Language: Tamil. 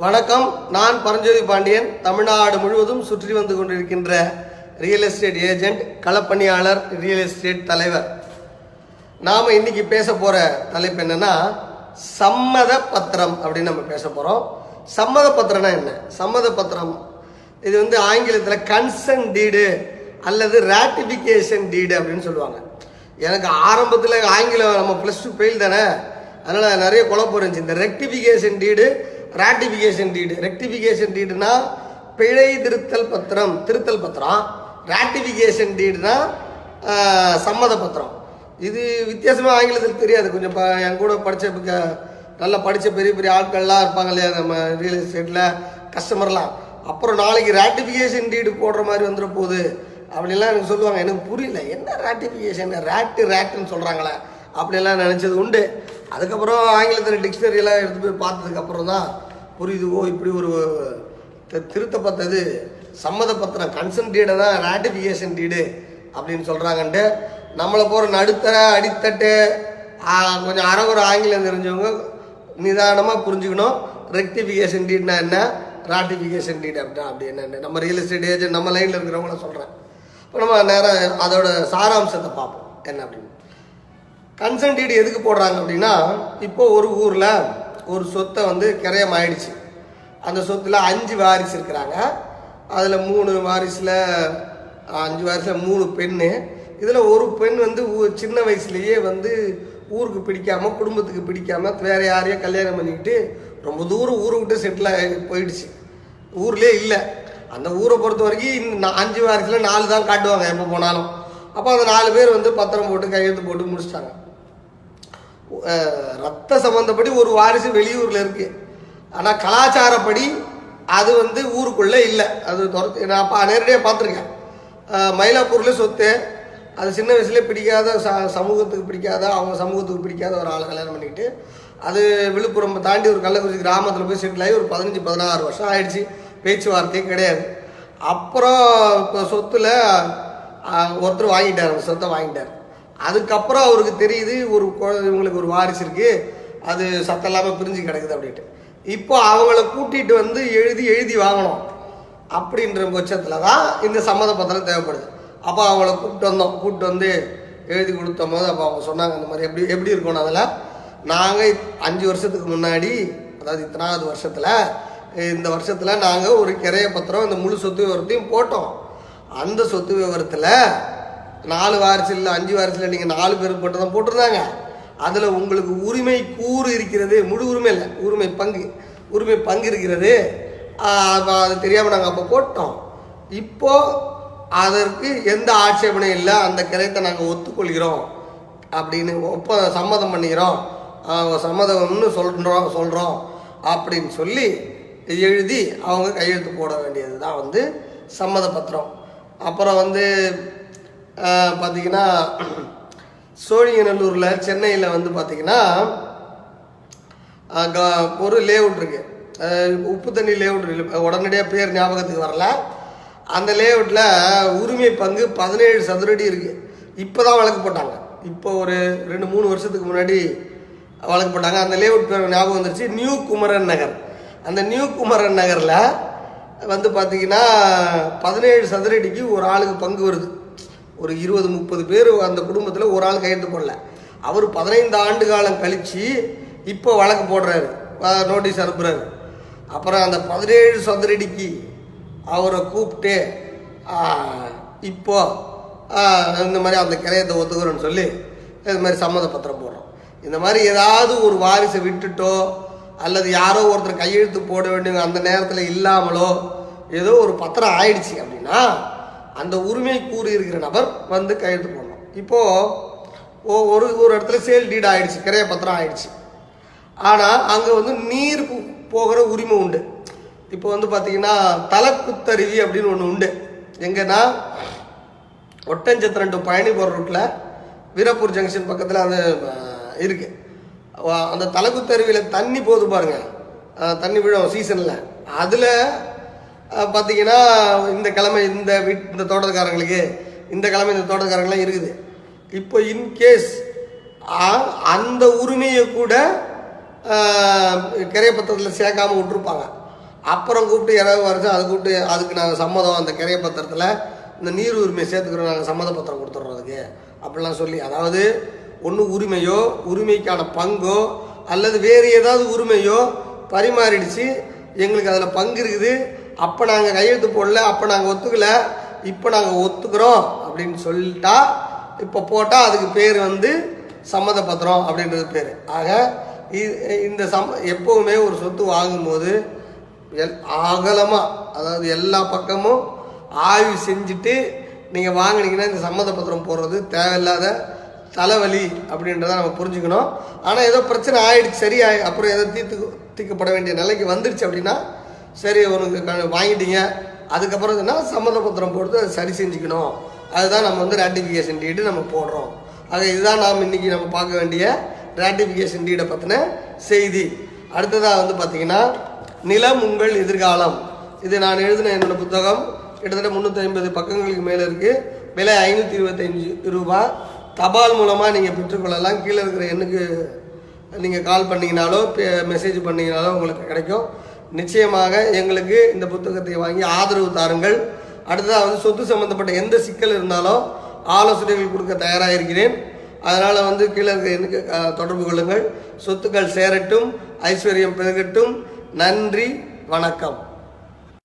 வணக்கம். நான் பரஞ்சோதி பாண்டியன். தமிழ்நாடு முழுவதும் சுற்றி வந்து கொண்டிருக்கின்ற ரியல் எஸ்டேட் ஏஜெண்ட் களப்பணியாளர் ரியல் எஸ்டேட் தலைவர். நாம் இன்னைக்கு பேச போகிற தலைப்பு என்னென்னா சம்மத பத்திரம் அப்படின்னு நம்ம பேச போகிறோம் சம்மத பத்திரம்னா என்ன? சம்மத பத்திரம் இது வந்து ஆங்கிலத்தில் கன்சன் டீடு அல்லது ராட்டிஃபிகேஷன் டீடு அப்படின்னு சொல்லுவாங்க. எனக்கு ஆரம்பத்தில் ஆங்கிலம் நம்ம ப்ளஸ் டூ ஃபெயில் தானே. அதனால் நிறைய குழப்பம் இருந்துச்சு. இந்த rectification deed ratification deed rectification டீடுனா பிழை திருத்தல் பத்திரம் திருத்தல் பத்திரம் ராட்டிஃபிகேஷன் டீடுனா சம்மத பத்திரம். இது வித்தியாசமாக ஆங்கிலத்தில் தெரியாது. கொஞ்சம் ப என் கூட படித்த நல்லா படித்த பெரிய பெரிய ஆட்கள்லாம் இருப்பாங்க இல்லையா? நம்ம ரியல் எஸ்டேட்டில் கஸ்டமர்லாம் அப்புறம் நாளைக்கு ராட்டிஃபிகேஷன் டீடு போடுற மாதிரி வந்துட போகுது அப்படிலாம் எனக்கு சொல்லுவாங்க. எனக்கு புரியல. என்ன ராட்டிஃபிகேஷன் ரேட்டு ரேட்டுன்னு சொல்கிறாங்களே அப்படிலாம் நினச்சது உண்டு. அதுக்கப்புறம் ஆங்கிலத்தில் டிக்ஷனரியெல்லாம் எடுத்து போய் பார்த்ததுக்கப்புறம் தான் புரியுது ஓ இப்படி ஒரு திருத்தப்பட்டது. சம்மத பத்திரம் கன்சன்ட் டீடை தான் ராட்டிஃபிகேஷன் டீடு அப்படின்னு சொல்கிறாங்கன்ட்டு நம்மளை போகிற நடுத்தர அடித்தட்டு கொஞ்சம் அறகுறை ஆங்கிலம் தெரிஞ்சவங்க நிதானமாக புரிஞ்சுக்கணும். ரெக்டிஃபிகேஷன் டீட்னா என்ன? ராட்டிஃபிகேஷன் டீட் அப்படின்னா அப்படி என்னென்ன. நம்ம ரியல் எஸ்டேட் ஏஜென்ட் நம்ம லைனில் இருக்கிறவங்கள சொல்கிறேன் இப்போ நம்ம நேரம் அதோட சாராம்சத்தை பார்ப்போம். என்ன அப்படின்னு. கன்சன்ட் டீடு எதுக்கு போடுறாங்க அப்படின்னா இப்போ ஒரு ஊரில் ஒரு சொத்தை வந்து கிரயம் ஆயிடுச்சு அந்த சொத்தில் அஞ்சு வாரிசு இருக்கிறாங்க. அதில் மூணு வாரிசில் அஞ்சு வாரிசில் மூணு பெண்ணு. இதில் ஒரு பெண் வந்து ஊ- சின்ன வயசுலேயே வந்து ஊருக்கு பிடிக்காம குடும்பத்துக்கு பிடிக்காம வேற யாரையோ கல்யாணம் பண்ணிக்கிட்டு ரொம்ப தூரம் ஊரை விட்டு செட்டில் ஆகி போயிடுச்சு. ஊர்லேயே இல்லை. அந்த ஊரை பொறுத்த வரைக்கும் அஞ்சு வாரத்தில் நாலு தான் காட்டுவாங்க எப்போ போனாலும். அப்போ அந்த நாலு பேர் வந்து பத்திரம் போட்டு கையெழுத்து போட்டு முடிச்சிட்டாங்க. ரத்த சம்மந்தப்படி ஒரு வாரிசு வெளியூரில் இருக்கு. ஆனால் கலாச்சாரப்படி அது வந்து ஊருக்குள்ளே இல்லை. அது துரத்து நான் பா நேரடியாக பார்த்துருக்கேன் மயிலாப்பூரில் சொத்து அது சின்ன வயசுலேயே பிடிக்காத ச சமூகத்துக்கு பிடிக்காத அவங்க சமூகத்துக்கு பிடிக்காத ஒரு ஆளை கல்யாணம் பண்ணிக்கிட்டு அது விழுப்புரம் தாண்டி ஒரு கள்ளக்குறிச்சி கிராமத்தில் போய் செட்டில் ஆகி ஒரு பதினஞ்சு பதினாறு வருஷம் ஆயிடுச்சு. பேச்சுவார்த்தையே கிடையாது. அப்புறம் இப்போ சொத்தில் ஒருத்தர் வாங்கிட்டார் அந்த சொத்தை வாங்கிட்டார். அதுக்கப்புறம் அவருக்கு தெரியுது ஒரு குழந்தை இவங்களுக்கு ஒரு வாரிசு இருக்கு அது சத்தம் இல்லாமல் பிரிஞ்சு கிடக்குது அப்படின்ட்டு. இப்போ அவங்கள கூட்டிட்டு வந்து எழுதி எழுதி வாங்கணும் அப்படின்ற பட்சத்தில் தான் இந்த சம்மத பத்திரம் தேவைப்படுது. அப்போ அவங்கள கூப்பிட்டு வந்தோம் கூப்பிட்டு வந்து எழுதி கொடுத்த போது அப்போ அவங்க சொன்னாங்க இந்த மாதிரி எப்படி எப்படி இருக்கணும் அதில்? நாங்கள் அஞ்சு வருஷத்துக்கு முன்னாடி அதாவது இத்தனாவது வருஷத்தில் இந்த வருஷத்தில் நாங்கள் ஒரு கிரைய பத்திரம் இந்த முழு சொத்து விவரத்தையும் போட்டோம். அந்த சொத்து விவரத்தில் நாலு வாரிசு இல்லை அஞ்சு வாரிசில் நீங்கள் நாலு பேர் மட்டும் தான் போட்டிருந்தாங்க. அதில் உங்களுக்கு உரிமை கூறு இருக்கிறது முழு உரிமை இல்லை. உரிமை பங்கு உரிமை பங்கு இருக்கிறது. அது தெரியாமல் நாங்கள் அப்போ போட்டோம். இப்போது அதற்கு எந்த ஆட்சேபனையும் இல்லை. அந்த கிரயத்தை நாங்கள் ஒத்துக்கொள்கிறோம். அப்படின்னு ஒப்ப சம்மதம் பண்ணிக்கிறோம். சம்மதம்னு சொல்கிறோம் சொல்கிறோம் அப்படின்னு சொல்லி எழுதி அவங்க கையெழுத்து போட வேண்டியது தான் வந்து சம்மத பத்திரம் அப்புறம் வந்து பார்த்தீங்கன்னா சோழிங்கநல்லூரில் சென்னையில் வந்து பார்த்தீங்கன்னா க- ஒரு லேஅவுட் இருக்கு. உப்பு தண்ணி லேஅவுட் இருக்கு. உடனடியாக பேர் ஞாபகத்துக்கு வரல. அந்த லேஅவுட்டில் உரிமை பங்கு பதினேழு சதுரடி இருக்கு. இப்போ தான் வழக்கு போட்டாங்க இப்போ ஒரு ரெண்டு மூணு வருஷத்துக்கு முன்னாடி வழக்கு போட்டாங்க அந்த லேஅவுட் பேர் ஞாபகம் வந்துருச்சு. நியூ குமரன் நகர். அந்த நியூ குமரன் நகரில் வந்து பார்த்தீங்கன்னா பதினேழு சதுரடிக்கு ஒரு ஆளுக்கு பங்கு வருது. ஒரு இருபது முப்பது பேர் அந்த குடும்பத்தில் ஒரு ஆள் கையெழுத்து போடல. அவர் பதினைந்து ஆண்டு காலம் கழித்து இப்போ வழக்கு போடுறாரு. நோட்டீஸ் அனுப்புகிறாரு அப்புறம் அந்த பதினேழு சதுரடிக்கு அவரை கூப்பிட்டு இப்போ இந்த மாதிரி அந்த கிரையத்தை ஒத்துக்கிறோன்னு சொல்லி இது மாதிரி சம்மத பத்திரம் போடுறோம். இந்த மாதிரி ஏதாவது ஒரு வாரிசை விட்டுட்டோ அல்லது யாரோ ஒருத்தர் கையெழுத்து போட வேண்டிய அந்த நேரத்தில் இல்லாமலோ ஏதோ ஒரு பத்திரம் ஆயிடுச்சு அப்படின்னா அந்த உரிமை கூறி இருக்கிற நபர் வந்து கையெழுத்து போடணும். இப்போது ஓ- ஒரு ஒரு இடத்துல சேல் டீட் ஆகிடுச்சு கிரைய பத்திரம் ஆகிடுச்சு ஆனால் அங்கே வந்து நீர் போகிற உரிமை உண்டு. இப்போ வந்து பார்த்தீங்கன்னா தலக்குத்தருவி அப்படின்னு ஒன்று உண்டு. எங்கன்னா ஒட்டஞ்சத்திரன் டு பழனி போகிற ரூட்டில் வீரப்பூர் ஜங்ஷன் பக்கத்தில் அந்த இருக்குது அந்த தலக்குத்தருவியில் தண்ணி போகுது பாருங்கள் தண்ணி விழும் சீசனில் அதில் பார்த்தீங்கன்னா இந்த கிழமை இந்த வீட் இந்த தோட்டத்துக்காரங்களுக்கு இந்த கிழமை இந்த தோட்டத்துக்காரங்களாம் இருக்குது. இப்போ இன்கேஸ் அந்த உரிமையை கூட கிரையப்பத்திரத்தில் பத்திரத்தில் சேர்க்காம விட்டுருப்பாங்க. அப்புறம் கூப்பிட்டு யாராவது வருஷம் அது கூப்பிட்டு அதுக்கு நாங்கள் சம்மதம் அந்த கிரைய பத்திரத்தில் இந்த நீர் உரிமையை சேர்த்துக்கிறோம் நாங்கள் சம்மத பத்திரம் கொடுத்துட்றோம் அதுக்கு அப்படிலாம் சொல்லி அதாவது ஒன்று உரிமையோ உரிமைக்கான பங்கோ அல்லது வேறு ஏதாவது உரிமையோ பரிமாறிடுச்சு எங்களுக்கு அதில் பங்கு இருக்குது அப்போ நாங்கள் கையெழுத்து போடல அப்போ நாங்கள் ஒத்துக்கலை இப்போ நாங்கள் ஒத்துக்கிறோம் அப்படின்னு சொல்லிட்டா இப்போ போட்டால் அதுக்கு பேர் வந்து சம்மத பத்திரம் அப்படின்றது பேர். ஆக இ- இந்த சம் எப்போவுமே ஒரு சொத்து வாங்கும்போது எல் அகலமாக அதாவது எல்லா பக்கமும் ஆய்வு செஞ்சுட்டு நீங்கள் வாங்கினீங்கன்னா இந்த சம்மத பத்திரம் போடுறது தேவையில்லாத தலைவலி அப்படின்றத நம்ம புரிஞ்சுக்கணும். ஆனால் ஏதோ பிரச்சனை ஆயிடுச்சு சரி ஆயி அப்புறம் ஏதோ தீர்த்து தீர்க்கப்பட வேண்டிய நிலைக்கு வந்துடுச்சு அப்படின்னா சரி உனக்கு க- வாங்கிட்டீங்க. அதுக்கப்புறம் என்ன சம்மந்த பத்திரம் போட்டு அதை சரி செஞ்சுக்கணும். அதுதான் நம்ம வந்து ரேட்டிஃபிகேஷன் டீடு நம்ம போடுறோம். ஆக இதுதான் நாம் இன்னைக்கு நம்ம பார்க்க வேண்டிய ரேட்டிஃபிகேஷன் டீடை பற்றின செய்தி. அடுத்ததாக வந்து பார்த்தீங்கன்னா நிலம் உங்கள் எதிர்காலம். இது நான் எழுதின என்னோடய புத்தகம். கிட்டத்தட்ட முந்நூற்றி ஐம்பது பக்கங்களுக்கு மேலே இருக்குது விலை ஐநூற்றி இருபத்தஞ்சி ரூபாய் தபால் மூலமாக நீங்கள் பெற்றுக்கொள்ளலாம். கீழே இருக்கிற எண்ணுக்கு நீங்கள் கால் பண்ணீங்கனாலோ மெசேஜ் பண்ணீங்கனாலோ உங்களுக்கு கிடைக்கும். நிச்சயமாக எங்களுக்கு இந்த புத்தகத்தை வாங்கி ஆதரவு தாருங்கள். அடுத்ததாக வந்து சொத்து சம்மந்தப்பட்ட எந்த சிக்கல் இருந்தாலும் ஆலோசனைகள் கொடுக்க தயாராக இருக்கிறேன் அதனால் வந்து கீழே இருக்க தொடர்பு கொள்ளுங்கள். சொத்துக்கள் சேரட்டும் ஐஸ்வர்யம் பெருகட்டும். நன்றி வணக்கம்.